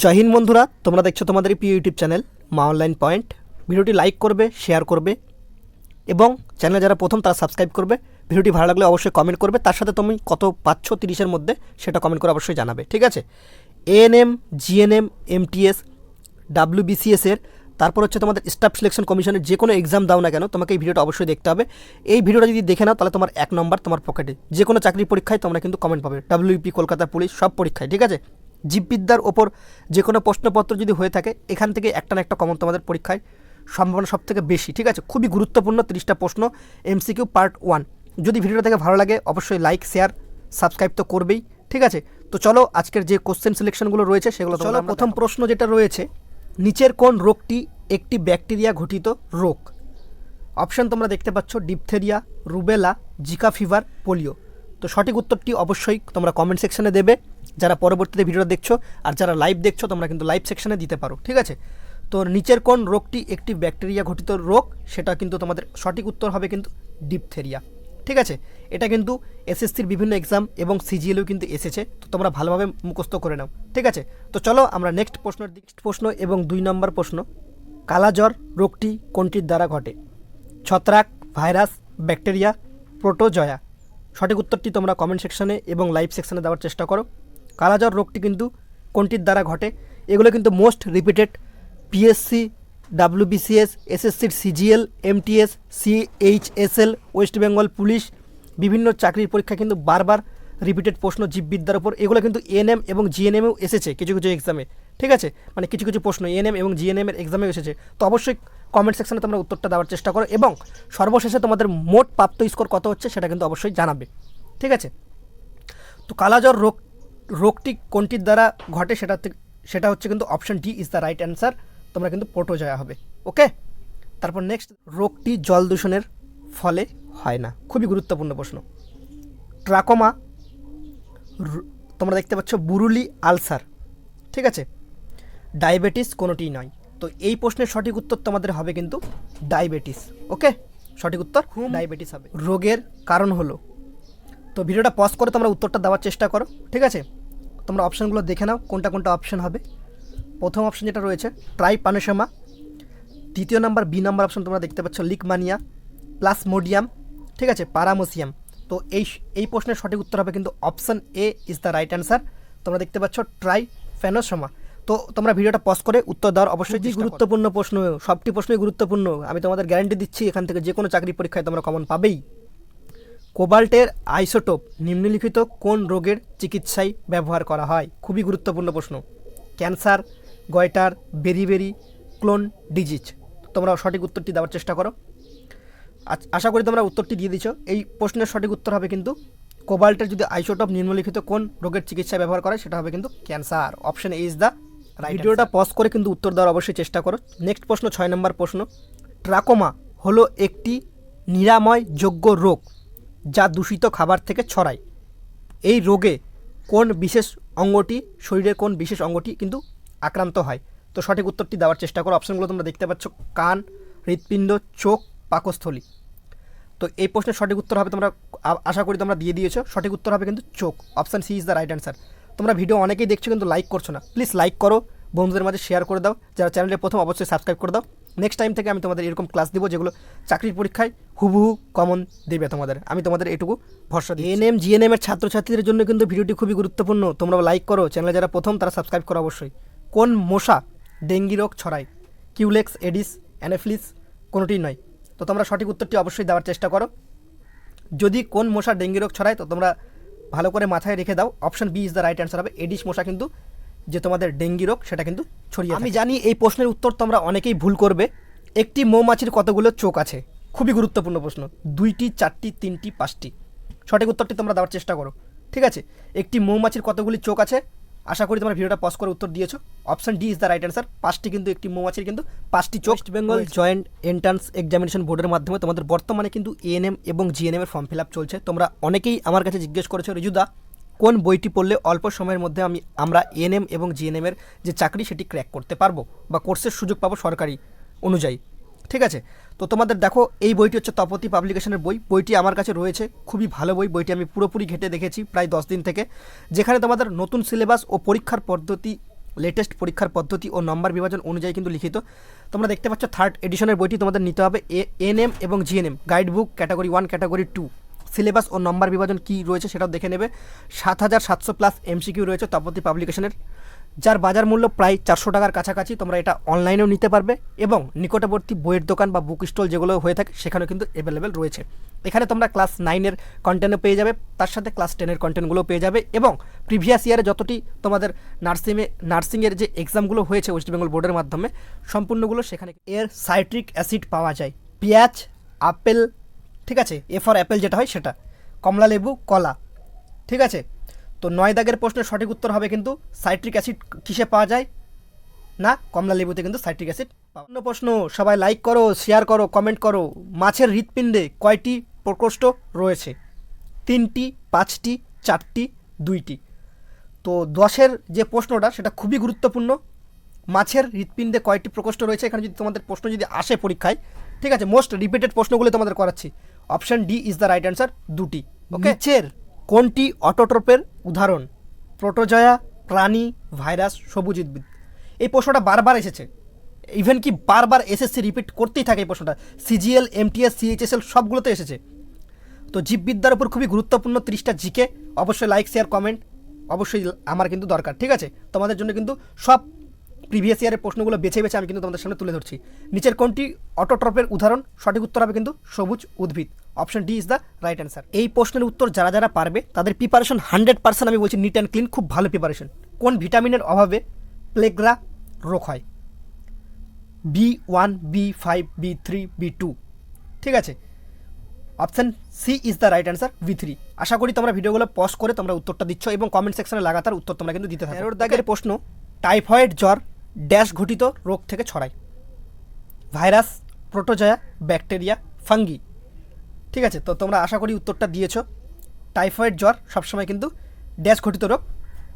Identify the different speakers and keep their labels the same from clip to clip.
Speaker 1: জয় হিন্দ বন্ধুরা, তোমরা দেখছ তোমাদের প্রিয় YouTube channel Maa Online Point. ভিডিওটি লাইক করবে, শেয়ার করবে এবং চ্যানেলে যারা প্রথম তারা সাবস্ক্রাইব করবে। ভিডিওটি ভালো লাগলে অবশ্যই কমেন্ট করবে। তার সাথে তুমি কত পাচ্ছ তিরিশের মধ্যে সেটা কমেন্ট করে অবশ্যই জানাবে, ঠিক আছে? এএনএম জিএনএম এমটিএস ডাব্লিউবিসিএসের তারপর হচ্ছে তোমাদের স্টাফ সিলেকশন কমিশনের যে কোনো এক্সাম দাও না কেন, তোমাকে এই ভিডিওটা অবশ্যই দেখতে হবে। এই ভিডিওটা যদি দেখে নাও, তাহলে তোমার এক নম্বর তোমার পকেটে যে কোনো চাকরির পরীক্ষায় তোমরা কিন্তু কমেন্ট পাবে। ডাব্লিউপি কলকাতা পুলিশ সব পরীক্ষায়, ঠিক আছে? জীববিদ্যার ওপর যে কোনো প্রশ্নপত্র যদি হয়ে থাকে এখান থেকে একটা না একটা কমন তোমাদের পরীক্ষায় সম্ভাবনা সব থেকে বেশি ঠিক আছে? খুবই গুরুত্বপূর্ণ তিরিশটা প্রশ্ন এমসিকিউ পার্ট ওয়ান যদি ভিডিওটা দেখে ভালো লাগে অবশ্যই লাইক শেয়ার সাবস্ক্রাইব তো করবেই ঠিক আছে? তো চলো আজকের যে কোশ্চেন সিলেকশনগুলো রয়েছে সেগুলো চলো প্রথম প্রশ্ন যেটা রয়েছে নিচের কোন রোগটি একটি ব্যাকটেরিয়া ঘটিত রোগ? অপশান তোমরা দেখতে পাচ্ছ diphtheria rubella Zika fever polio তো সঠিক উত্তরটি অবশ্যই তোমরা কমেন্ট সেকশনে দেবে। যারা পরবর্তীতে ভিডিওটা দেখছ আর যারা লাইভ দেখছ, তোমরা কিন্তু লাইভ সেকশনে দিতে পারো, ঠিক আছে? তো নিচের কোন রোগটি একটি ব্যাকটেরিয়া ঘটিত রোগ, সেটা কিন্তু তোমাদের সঠিক উত্তর হবে কিন্তু ডিপথেরিয়া ঠিক আছে? এটা কিন্তু এসএসসির বিভিন্ন এক্সাম এবং সিজিএলও কিন্তু এসেছে, তো তোমরা ভালোভাবে মুখস্থ করে নাও, ঠিক আছে? তো চলো আমরা নেক্সট প্রশ্নের নেক্সট প্রশ্ন এবং দুই নম্বর প্রশ্ন, কালাজ্বর রোগটি কোনটির দ্বারা ঘটে? ছত্রাক, ভাইরাস ব্যাকটেরিয়া প্রোটোজয়া সঠিক উত্তরটি তোমরা কমেন্ট সেকশনে এবং লাইভ সেকশনে দেওয়ার চেষ্টা করো। কালাজ্বর রোগটি কিন্তু কোনটির দ্বারা ঘটে? এগুলো কিন্তু মোস্ট রিপিটেড পিএসসি ডাব্লিউবিসিএস এসএসসির CGL MTS CHSL West Bengal police বিভিন্ন চাকরির পরীক্ষা কিন্তু বারবার রিপিটেড প্রশ্ন জীববিদ্যার উপর। এগুলো কিন্তু এএনএম এবং জিএনএমেও এসেছে কিছু কিছু এক্সামে ঠিক আছে? মানে কিছু কিছু প্রশ্ন এএনএম এবং জিএনএম এর এক্সামেও এসেছে। তো অবশ্যই কমেন্ট সেকশনে তোমরা উত্তরটা দেওয়ার চেষ্টা করো এবং সর্বশেষে তোমাদের মোট প্রাপ্ত স্কোর কত হচ্ছে সেটা কিন্তু অবশ্যই জানাবে। ঠিক আছে? তো কালাজ্বর রোগ রোগটি কোনটির দ্বারা ঘটে সেটা সেটা হচ্ছে কিন্তু option D is the right answer তোমরা কিন্তু প্রোটোজয়া হবে। ওকে তারপর নেক্সট রোগটি জল দূষণের ফলে হয় না। খুবই গুরুত্বপূর্ণ প্রশ্ন। ট্রাকোমা তোমরা দেখতে পাচ্ছ বুরুলি আলসার। ঠিক আছে? ডায়াবেটিস কোনোটিই নয়। তো এই প্রশ্নের সঠিক উত্তর তোমাদের হবে কিন্তু ডায়াবেটিস। ওকে সঠিক উত্তর ডায়াবেটিস হবে। রোগের কারণ হলো তো ভিডিওটা পজ করে তোমরা উত্তরটা দেওয়ার চেষ্টা করো ঠিক আছে? তোমরা অপশানগুলো দেখে নাও কোনটা কোনটা অপশান হবে। প্রথম অপশান যেটা রয়েছে ট্রাই পানেশামা দ্বিতীয় নাম্বার বি নাম্বার অপশান তোমরা দেখতে পাচ্ছ লিকমানিয়া প্লাসমোডিয়াম ঠিক আছে? পারামোসিয়াম তো এই এই প্রশ্নের সঠিক উত্তর হবে কিন্তু option A is the right answer তোমরা দেখতে পাচ্ছ ট্রাই ফ্যানোসমা তো তোমরা ভিডিওটা পজ করে উত্তর দেওয়ার অবশ্যই যে গুরুত্বপূর্ণ প্রশ্ন সবটি প্রশ্নই গুরুত্বপূর্ণ। আমি তোমাদের গ্যারান্টি দিচ্ছি এখান থেকে যে কোনো চাকরি পরীক্ষায় তোমরা কমন পাবেই। কোবাল্টের আইসোটোপ নিম্নলিখিত কোন রোগের চিকিৎসায় ব্যবহার করা হয়? খুবই গুরুত্বপূর্ণ প্রশ্ন। Cancer, goitre, beriberi, Crohn disease. তোমরা সঠিক উত্তরটি দেওয়ার চেষ্টা করো। আশা করি তোমরা উত্তরটি দিয়ে দিছো এই প্রশ্নের সঠিক উত্তর হবে কিন্তু কোবাল্টের যদি আইসোটপ নিম্নলিখিত কোন রোগের চিকিৎসায় ব্যবহার করে, সেটা হবে কিন্তু cancer. Option A is the ভিডিওটা পজ করে কিন্তু উত্তর দেওয়ার অবশ্যই চেষ্টা করো। নেক্সট প্রশ্ন, ছয় নম্বর প্রশ্ন। ট্রাকোমা হলো একটি নিরাময়যোগ্য রোগ। যা দূষিত খাবার থেকে ছড়ায়। এই রোগে কোন বিশেষ অঙ্গটি, শরীরের কোন বিশেষ অঙ্গটি কিন্তু আক্রান্ত হয়? তো সঠিক উত্তরটি দেওয়ার চেষ্টা করো। অপশনগুলো তোমরা দেখতে পাচ্ছ, কান, হৃৎপিণ্ড, চোখ, পাকস্থলী। তো এই প্রশ্নের সঠিক উত্তর হবে তোমরা আশা করি তোমরা দিয়ে দিয়েছ। সঠিক উত্তর হবে কিন্তু চোখ। Option C is the right answer. তোমরা ভিডিও অনেকেই দেখছ কিন্তু লাইক করছ না। প্লিজ লাইক করো। বন্ধুদের মাঝে শেয়ার করে দাও। যারা চ্যানেলে প্রথম, অবশ্যই সাবস্ক্রাইব করে দাও। নেক্সট টাইম থেকে আমি তোমাদের এরকম ক্লাস দিব যেগুলো চাকরির পরীক্ষায় হুবহু কমন দেবে তোমাদের। আমি তোমাদের এটুকু ভরসা দিই এনএম জিএনএম এর ছাত্রছাত্রীদের জন্য কিন্তু ভিডিওটি খুবই গুরুত্বপূর্ণ। তোমরা লাইক করো চ্যানেলে যারা প্রথম, তারা সাবস্ক্রাইব করো অবশ্যই। কোন মশা ডেঙ্গি রোগ ছড়ায়? কিউলেক্স এডিস অ্যানেফ্লিস কোনোটিই নয়। তো তোমরা সঠিক উত্তরটি অবশ্যই দেওয়ার চেষ্টা করো। যদি কোন মশা ডেঙ্গি রোগ ছড়ায়, তো তোমরা ভালো করে মাথায় রেখে দাও। Option B is the right answer হবে। এডিস মশা কিন্তু যে তোমাদের ডেঙ্গি রোগ সেটা কিন্তু ছড়িয়ে আমি জানি এই প্রশ্নের উত্তর তোমরা অনেকেই ভুল করবে। একটি মৌমাছির কতগুলো চোখ আছে? খুবই গুরুত্বপূর্ণ প্রশ্ন। দুইটি চারটি তিনটি পাঁচটি। সঠিক উত্তরটি তোমরা দেওয়ার চেষ্টা করো। ঠিক আছে? একটি মৌমাছির কতগুলি চোখ আছে? আশা করি তোমরা ভিডিওটা পজ করে উত্তর দিয়েছ। Option D is the right answer পাঁচটি কিন্তু একটি মৌমাছির কিন্তু পাঁচটি চোখ West Bengal Joint Entrance Examination বোর্ডের মাধ্যমে তোমাদের বর্তমানে কিন্তু এএনএম এবং জিএনএম এর ফর্ম ফিল আপ চলছে। তোমরা অনেকেই আমার কাছে জিজ্ঞেস করেছ রিজুদা কোন বইটি পড়লে অল্প সময়ের মধ্যে আমি, আমরা এএনএম এবং জিএনএম এর যে চাকরি সেটি ক্র্যাক করতে পারব বা কোর্সের সুযোগ পাবো সরকারি অনুযায়ী। ঠিক আছে? তো তোমাদের দেখো, এই বইটি হচ্ছে তপতি পাবলিকেশনের বই। বইটি আমার কাছে রয়েছে, খুবই ভালো বই। বইটি আমি পুরোপুরি ঘেটে দেখেছি প্রায় দশ দিন থেকে। যেখানে তোমাদের নতুন সিলেবাস ও পরীক্ষার পদ্ধতি লেটেস্ট পরীক্ষার পদ্ধতি ও নম্বর বিভাজন অনুযায়ী কিন্তু লিখিত। তোমরা দেখতে পাচ্ছ থার্ড এডিশনের বইটি তোমাদের নিতে হবে, এ এনএম এবং GNM guide book category one category two syllabus ও নম্বর বিভাজন কী রয়েছে সেটাও দেখে নেবে। সাত হাজার সাতশো প্লাস এমসিকিউ রয়েছে তপতি পাবলিকেশনের যার বাজার মূল্য প্রায় চারশো টাকার কাছাকাছি, তোমরা এটা অনলাইনেও নিতে পারবে এবং নিকটবর্তী বইয়ের দোকান বা বুক স্টল যেগুলো হয়ে থাকে, সেখানেও কিন্তু অ্যাভেলেবেল রয়েছে। এখানে তোমরা ক্লাস নাইনের কন্টেন্টও পেয়ে যাবে, তার সাথে ক্লাস টেনের কন্টেন্টগুলোও পেয়ে যাবে এবং প্রিভিয়াস ইয়ারে যতটি তোমাদের নার্সিংয়ে নার্সিংয়ের যে এক্সামগুলো হয়েছে ওয়েস্ট বেঙ্গল বোর্ডের মাধ্যমে, সম্পূর্ণগুলো সেখানে এর সাইট্রিক অ্যাসিড পাওয়া যায়। পেঁয়াজ, আপেল ঠিক আছে এ ফর অ্যাপেল যেটা হয় সেটা। কমলা লেবু, কলা। ঠিক আছে? তো নয় দাগের প্রশ্নের সঠিক উত্তর হবে কিন্তু সাইট্রিক অ্যাসিড কিসে পাওয়া যায়? না, কমলা লেবুতে কিন্তু সাইট্রিক অ্যাসিড অন্য প্রশ্ন, সবাই লাইক করো শেয়ার করো কমেন্ট করো। মাছের হৃৎপিণ্ডে কয়টি প্রকোষ্ঠ রয়েছে? তিনটি, পাঁচটি, চারটি, দুইটি। তো দশের যে প্রশ্নটা, সেটা খুবই গুরুত্বপূর্ণ। মাছের হৃৎপিণ্ডে কয়টি প্রকোষ্ঠ রয়েছে? এখানে যদি তোমাদের প্রশ্ন যদি আসে পরীক্ষায়, ঠিক আছে? মোস্ট রিপিটেড প্রশ্নগুলো তোমাদের করাচ্ছি। Option D is the right answer দুটি ওকে? নিচের। কোনটি অটোট্রপের উদাহরণ? প্রোটোজয়া প্রাণী ভাইরাস সবুজ উদ্ভিদ। এই প্রশ্নটা বারবার এসেছে। ইভেন কি বারবার এসএসসি রিপিট করতেই থাকে এই প্রশ্নটা। সিজিএল এমটিএস সিএইচএসএল সবগুলোতে এসেছে। তো জীববিদ্যার উপর খুবই গুরুত্বপূর্ণ ত্রিশটা জিকে অবশ্যই লাইক শেয়ার কমেন্ট অবশ্যই আমার কিন্তু দরকার ঠিক আছে? তোমাদের জন্য কিন্তু সব প্রিভিয়াস ইয়ারের প্রশ্নগুলো বেছে বেছে আমি কিন্তু তোমাদের সামনে তুলে ধরছি। নিচের কোনটি অটোট্রপের উদাহরণ সঠিক উত্তর হবে কিন্তু সবুজ উদ্ভিদ। Option D is the right answer এই প্রশ্নের উত্তর যারা যারা পারবে তাদের প্রিপারেশন হান্ড্রেড পার্সেন্ট আমি বলছি নিট অ্যান্ড ক্লিন খুব ভালো প্রিপারেশন কোন ভিটামিনের অভাবে প্লেগ্রা রোগ হয়? B one B five B three B two ঠিক আছে? Option C is the right answer B three আশা করি তোমরা ভিডিওগুলো পজ করে তোমরা উত্তরটা দিচ্ছ এবং কমেন্ট সেকশনে লাগাতার উত্তর তোমরা কিন্তু দিতে থাকো। দাগের প্রশ্ন টাইফয়েড জ্বর ড্যাশ ঘটিত রোগ থেকে ছড়ায়। Virus, protozoa, bacteria, fungi. ঠিক আছে, তো তোমরা আশা করি উত্তরটা দিয়েছ। টাইফয়েড জ্বর সবসময় কিন্তু ড্যাশ ঘটিত রোগ।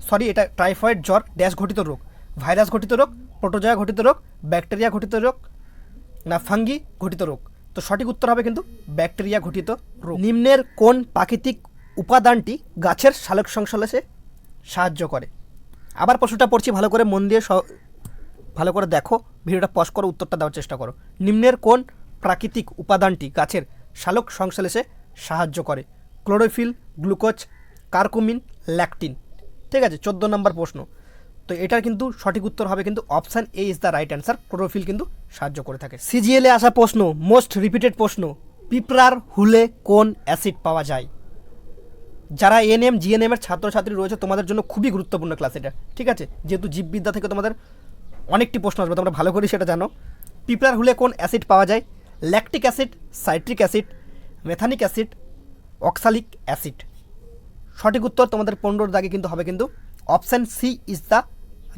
Speaker 1: সরি এটা টাইফয়েড জ্বর, ড্যাশ ঘটিত রোগ। ভাইরাস ঘটিত রোগ, প্রোটোজয়া ঘটিত রোগ, ব্যাকটেরিয়া ঘটিত রোগ, না ফাঙ্গি ঘটিত রোগ। তো সঠিক উত্তর হবে কিন্তু ব্যাকটেরিয়া ঘটিত রোগ। নিম্নের কোন প্রাকৃতিক উপাদানটি গাছের সালোক সংশ্লেষে সাহায্য করে? আবার প্রশ্নটা পড়ছি, ভালো করে মন দিয়ে ভালো করে দেখো, ভিডিওটা পজ করো, উত্তরটা দেওয়ার চেষ্টা করো। নিম্নের কোন প্রাকৃতিক উপাদানটি গাছের সালোক সংশ্লেষে সাহায্য করে। Chlorophyll, glucose, curcumin, lectin. ঠিক আছে, চোদ্দ নম্বর প্রশ্ন। তো এটার কিন্তু সঠিক উত্তর হবে কিন্তু option A is the right answer chlorophyll কিন্তু সাহায্য করে থাকে। সিজিএলে আসা প্রশ্ন মোস্ট রিপিটেড প্রশ্ন, পিঁপড়ার হুলে কোন অ্যাসিড পাওয়া যায়? যারা এনএম জিএনএম এর ছাত্রছাত্রী রয়েছে, তোমাদের জন্য খুবই গুরুত্বপূর্ণ ক্লাস এটা। ঠিক আছে, যেহেতু জীববিদ্যা থেকে তোমাদের অনেকটি প্রশ্ন আসবে, তোমরা ভালো করে সেটা জানো। পিঁপড়ার হুলে কোন অ্যাসিড পাওয়া যায়? Lactic acid, citric acid, methanoic acid, oxalic acid? সঠিক উত্তর তোমাদের পনেরোর দাগে কিন্তু হবে কিন্তু option C is the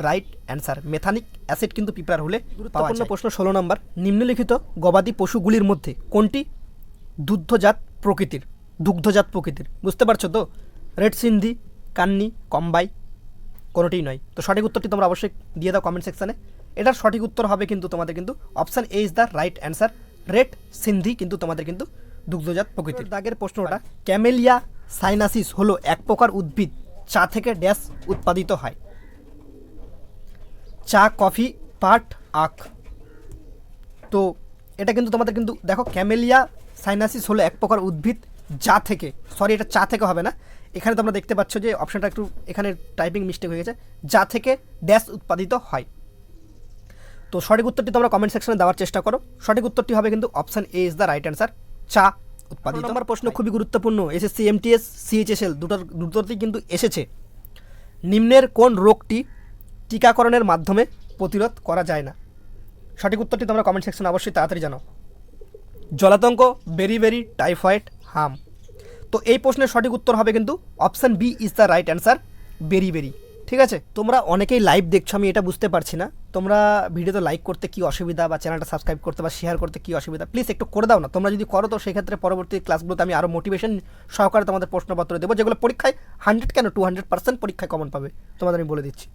Speaker 1: right answer. Methanoic acid কিন্তু পিঁপড়ার হলে গুরুত্বপূর্ণ প্রশ্ন ষোলো নম্বর। নিম্নলিখিত গবাদি পশুগুলির মধ্যে কোনটি দুগ্ধজাত প্রকৃতির? দুগ্ধজাত প্রকৃতির। বুঝতে পারছ তো? রেড সিন্ধি, কান্নি, কম্বাই কোনোটিই নয়। তো সঠিক উত্তরটি তোমরা অবশ্যই দিয়ে দাও কমেন্ট সেকশানে এটার সঠিক উত্তর হবে কিন্তু তোমাদের কিন্তু option A is the right answer red Sindhi কিন্তু তোমাদের কিন্তু দুগ্ধজাত প্রকৃতির। দাগের প্রশ্নটা ক্যামেলিয়া সাইনাসিস হলো এক প্রকার উদ্ভিদ চা থেকে ড্যাশ উৎপাদিত হয়। চা কফি পাট আখ। তো এটা কিন্তু তোমাদের কিন্তু দেখো ক্যামেলিয়া সাইনাসিস হলো এক প্রকার উদ্ভিদ যা থেকে সরি এটা চা থেকে হবে না এখানে তোমরা দেখতে পাচ্ছ যে অপশানটা একটু এখানে টাইপিং মিস্টেক হয়ে গেছে যা থেকে ড্যাশ উৎপাদিত হয়। তো সঠিক উত্তরটি তোমরা কমেন্ট সেকশনে দেওয়ার চেষ্টা করো। সঠিক উত্তরটি হবে কিন্তু option A is the right answer চা উৎপাদিত। আমার প্রশ্ন। খুবই গুরুত্বপূর্ণ এসএসসি এমটিএস সিএইচএসএল দুটোর দুটোতেই কিন্তু এসেছে। নিম্নের কোন রোগটি টিকাকরণের মাধ্যমে প্রতিরোধ করা যায় না? সঠিক উত্তরটি তোমরা কমেন্ট সেকশনে অবশ্যই তাড়াতাড়ি জানাও। জলাতঙ্ক বেরি বেরি টাইফয়েড হাম। তো এই প্রশ্নের সঠিক উত্তর হবে কিন্তু option B is the right answer beriberi ঠিক আছে? তোমরা অনেকেই লাইভ দেখছ, আমি এটা বুঝতে পারছি না। তোমরা ভিডিওতে লাইক করতে কি অসুবিধা বা চ্যানেলটা সাবস্ক্রাইব করতে বা শেয়ার করতে কি অসুবিধা? প্লিজ একটু করে দাও না। তোমরা যদি করো, তো সেক্ষেত্রে পরবর্তী ক্লাসগুলোতে আমি আরও মোটিভেশন সহকারে তোমাদের প্রশ্নপত্র দেবো, যেগুলো পরীক্ষায় হান্ড্রেড কেন? টু হান্ড্রেড পার্সেন্ট পরীক্ষায় কমন পাবে। তোমাদের আমি বলে দিচ্ছি।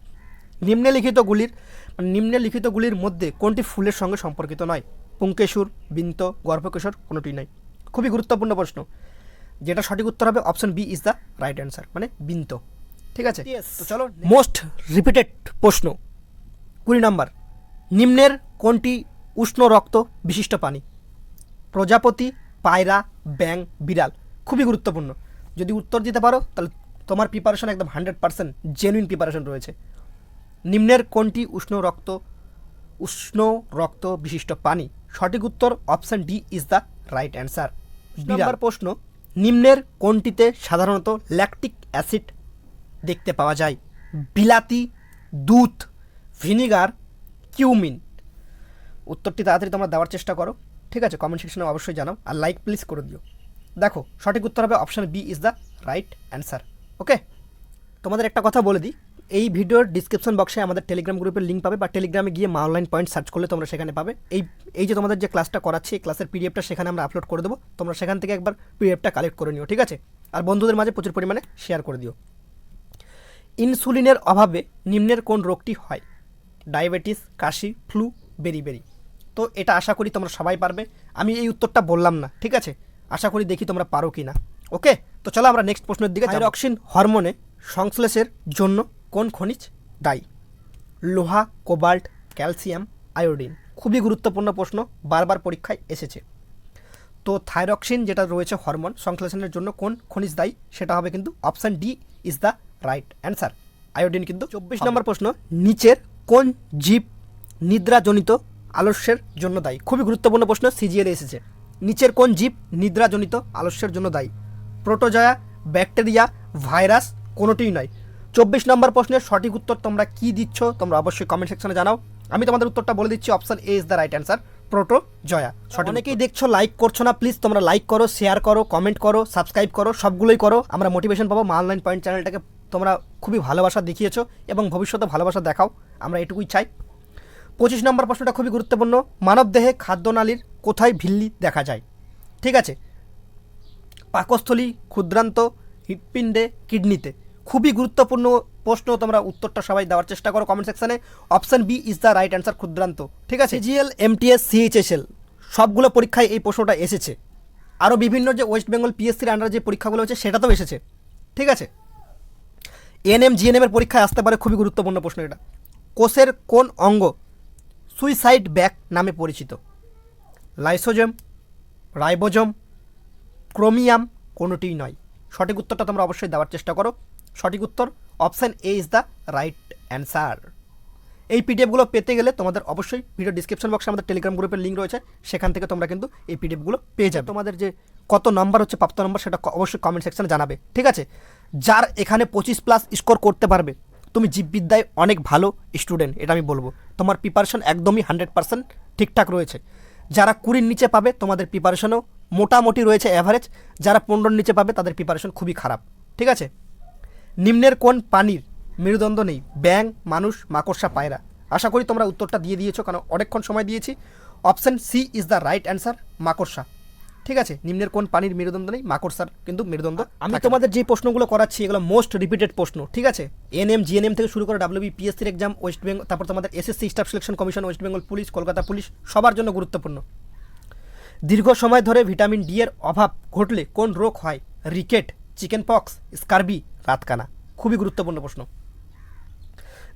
Speaker 1: নিম্নলিখিতগুলির মানে নিম্নলিখিতগুলির মধ্যে কোনটি ফুলের সঙ্গে সম্পর্কিত নয়? পুঙ্কেশুর, বিন্ত, গর্ভকেশর কোনোটি নয় খুবই গুরুত্বপূর্ণ প্রশ্ন। যেটা সঠিক উত্তর হবে option B is the right answer মানে বিন্ত। ঠিক আছে? তো চলো মোস্ট রিপিটেড প্রশ্ন। কুড়ি নম্বর। নিম্নের কোনটি উষ্ণ রক্ত বিশিষ্ট প্রাণী? প্রজাপতি পায়রা ব্যাং বিড়াল। খুবই গুরুত্বপূর্ণ। যদি উত্তর দিতে পারো তাহলে তোমার প্রিপারেশন একদম হান্ড্রেড পার্সেন্ট জেনুইন প্রিপারেশন রয়েছে। নিম্নের কোনটি উষ্ণ রক্ত উষ্ণ রক্ত বিশিষ্ট পানি সঠিক উত্তর option D is the right answer নম্বর প্রশ্ন। নিম্নের কোনটিতে সাধারণত ল্যাকটিক অ্যাসিড দেখতে পাওয়া যায়? বিলাতি, দুধ, ভিনিগার, কিউমিন। উত্তরটি তাড়াতাড়ি তোমরা দেওয়ার চেষ্টা করো। ঠিক আছে কমেন্ট সেকশনে অবশ্যই জানাও। আর লাইক প্লিজ করে দিও। দেখো, সঠিক উত্তর হবে option B is the right answer okay তোমাদের একটা কথা বলে দিই। এই ভিডিওর ডিসক্রিপশন বক্সে আমাদের টেলিগ্রাম গ্রুপের লিঙ্ক পাবে বা টেলিগ্রামে গিয়ে মা অনলাইন পয়েন্ট সার্চ করলে তোমরা সেখানে পাবে। এই এই যে তোমাদের যে ক্লাসটা করাচ্ছি এই ক্লাসের পিডিএফটা সেখানে আমরা আপলোড করে দেবো। তোমরা সেখান থেকে একবার পিডিএফটা কালেক্ট করে নিও ঠিক আছে? আর বন্ধুদের মাঝে প্রচুর পরিমাণে শেয়ার করে দিও। ইনসুলিনের অভাবে নিম্নের কোন রোগটি হয়? ডায়াবেটিস কাশি ফ্লু বেরি বেরি তো এটা আশা করি তোমরা সবাই পারবে। আমি এই উত্তরটা বললাম না ঠিক আছে? আশা করি দেখি তোমরা পারো কি না ওকে তো চলো আমরা নেক্সট প্রশ্নের দিকে থাইরক্সিন হরমোনে সংশ্লেষের জন্য কোন খনিজ? দায়ী। লোহা কোবাল্ট ক্যালসিয়াম আয়োডিন। খুবই গুরুত্বপূর্ণ প্রশ্ন বারবার পরীক্ষায় এসেছে। তো থাইরক্সিন যেটা রয়েছে হরমোন সংশ্লেষণের জন্য কোন খনিজ দায়ী সেটা হবে কিন্তু option D is the right answer. Iodine কিন্তু চব্বিশ নম্বর প্রশ্ন নিচের কোন জীব নিদ্রাজনিত আলস্যের জন্য দায়ী? খুবই গুরুত্বপূর্ণ প্রশ্ন সিজিএল এসেছে। নিচের কোন জীব নিদ্রাজনিত আলস্যের জন্য দায়ী? প্রোটোজয়া ব্যাকটেরিয়া ভাইরাস কোনোটিই নয়। চব্বিশ নম্বর প্রশ্নের সঠিক উত্তর তোমরা কি দিচ্ছ, তোমরা অবশ্যই কমেন্ট সেকশনে জানাও। আমি তোমাদের উত্তরটা বলে দিচ্ছি option A is the right answer protozoa সঠিক অনেকেই দেখছ লাইক করছ না প্লিজ তোমরা লাইক করো শেয়ার করো কমেন্ট করো সাবস্ক্রাইব করো, সবগুলোই করো। আমরা মোটিভেশন পাবো মা অনলাইন পয়েন্ট চ্যানেলটাকে তোমরা খুবই ভালোবাসা দেখিয়েছো এবং ভবিষ্যতে ভালোবাসা দেখাও, আমরা এটুকুই চাই। পঁচিশ নম্বর প্রশ্নটা খুবই গুরুত্বপূর্ণ মানবদেহে খাদ্যনালীর কোথায় ভিল্লি দেখা যায়? ঠিক আছে? পাকস্থলী, ক্ষুদ্রান্ত, হৃৎপিণ্ডে, কিডনিতে। খুবই গুরুত্বপূর্ণ প্রশ্ন, তোমরা উত্তরটা সবাই দেওয়ার চেষ্টা করো কমেন্ট সেকশনে option B is the right answer ক্ষুদ্রান্ত। ঠিক আছে? জিএল এমটিএস সিএইচএসএল সবগুলো পরীক্ষায় এই প্রশ্নটা এসেছে। আরও বিভিন্ন যে ওয়েস্ট বেঙ্গল পিএসসির আন্ডার যে পরীক্ষাগুলো হচ্ছে সেটাতেও এসেছে। ঠিক আছে? এনএম জিএনএমের পরীক্ষায় আসতে পারে, খুবই গুরুত্বপূর্ণ প্রশ্ন এটা। কোষের কোন অঙ্গ সুইসাইড ব্যাক নামে পরিচিত? লাইসোজম রাইবোজম ক্রোমিয়াম কোনোটিই নয়। সঠিক উত্তরটা তোমরা অবশ্যই দেওয়ার চেষ্টা করো। সঠিক উত্তর option A is the right answer. এই পিডিএফগুলো পেতে গেলে তোমাদের অবশ্যই ভিডিও ডিসক্রিপশন বক্সে আমাদের টেলিগ্রাম গ্রুপের লিঙ্ক রয়েছে, সেখান থেকে তোমরা কিন্তু এই পিডিএফগুলো পেয়ে যাবে। তোমাদের যে কত নাম্বার হচ্ছে, প্রাপ্ত নম্বর সেটা অবশ্যই কমেন্ট সেকশনে জানাবে। ঠিক আছে? যার এখানে পঁচিশ প্লাস স্কোর করতে পারবে, তুমি জীববিদ্যায় অনেক ভালো স্টুডেন্ট এটা আমি বলব। তোমার প্রিপারেশন একদমই হান্ড্রেড পার্সেন্ট ঠিকঠাক রয়েছে। যারা কুড়ির নিচে পাবে, তোমাদের প্রিপারেশনও মোটামুটি রয়েছে অ্যাভারেজ যারা পনেরোর নিচে পাবে, তাদের প্রিপারেশন খুবই খারাপ। ঠিক আছে? নিম্নের কোন পানির মেরুদণ্ড নেই? ব্যাং মানুষ মাকড়সা পায়রা। আশা করি তোমরা উত্তরটা দিয়ে দিয়েছ কারণ অনেকক্ষণ সময় দিয়েছি। Option C is the right answer মাকড়সা। ঠিক আছে? নিম্নের কোন পানির মেরুদণ্ড নেই? মাকড়সার কিন্তু মেরুদণ্ড আমি তোমাদের যে প্রশ্নগুলো করাচ্ছি এগুলো মোস্ট রিপিটেড প্রশ্ন ঠিক আছে? এন এনএম জিএনএম থেকে শুরু করে ডাব্লিউবি পিএসসির এক্সাম ওয়েস্ট বেঙ্গল তারপর তোমাদের SSC staff selection commission West Bengal police Kolkata police সবার জন্য গুরুত্বপূর্ণ। দীর্ঘ সময় ধরে ভিটামিন ডি এর অভাব ঘটলে কোন রোগ হয়? রিকেট চিকেন পক্স স্কারবি রাতকানা। খুবই গুরুত্বপূর্ণ প্রশ্ন।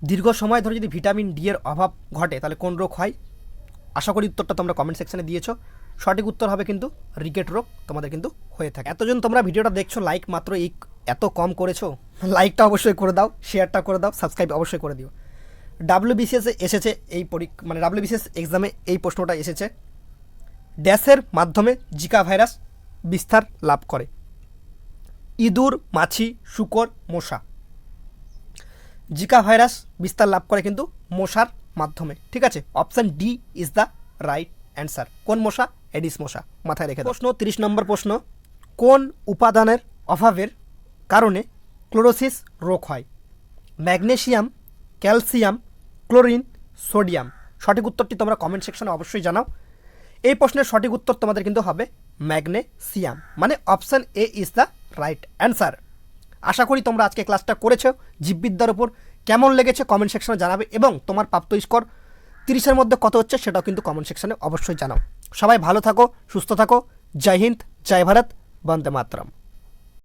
Speaker 1: দীর্ঘ সময় ধরে যদি ভিটামিন ডি এর অভাব ঘটে, তাহলে কোন রোগ হয়? আশা করি উত্তরটা তোমরা কমেন্ট সেকশনে দিয়েছ। সঠিক উত্তর হবে কিন্তু রিকেট রোগ, তোমাদের কিন্তু হয়ে থাকে। এতজন তোমরা ভিডিওটা দেখছ লাইক মাত্র এই এত কম করেছ লাইকটা অবশ্যই করে দাও শেয়ারটা করে দাও সাবস্ক্রাইব অবশ্যই করে দিও। ডাব্লিউবিসিএস এসেছে এই পরীক্ষা মানে ডাব্লিউবিসিএস এক্সামে এই প্রশ্নটা এসেছে। ড্যাশের মাধ্যমে জিকা ভাইরাস বিস্তার লাভ করে। ইঁদুর, মাছি, শুকর, মশা। জিকা ভাইরাস বিস্তার লাভ করে কিন্তু মশার মাধ্যমে। ঠিক আছে? Option D is the right answer. কোন মশা? এডিস মশা। মাথায় রেখে। প্রশ্ন তিরিশ নম্বর প্রশ্ন। কোন উপাদানের অভাবের কারণে ক্লোরোসিস রোগ হয়? Magnesium calcium, chlorine, sodium. সঠিক উত্তরটি তোমরা কমেন্ট সেকশনে অবশ্যই জানাও। এই প্রশ্নের সঠিক উত্তর তোমাদের কিন্তু হবে ম্যাগনেসিয়াম। মানে option A is the right answer. আশা করি তোমরা আজকে ক্লাসটা করেছ। জীববিদ্যার উপর কেমন লেগেছে কমেন্ট সেকশনে জানাবে এবং তোমার প্রাপ্ত স্কোর তিরিশের মধ্যে কত হচ্ছে সেটাও কিন্তু কমেন্ট সেকশনে অবশ্যই জানাও। সবাই ভালো থাকো, সুস্থ থাকো। জয় হিন্দ, জয় ভারত, বন্দে মাতরম।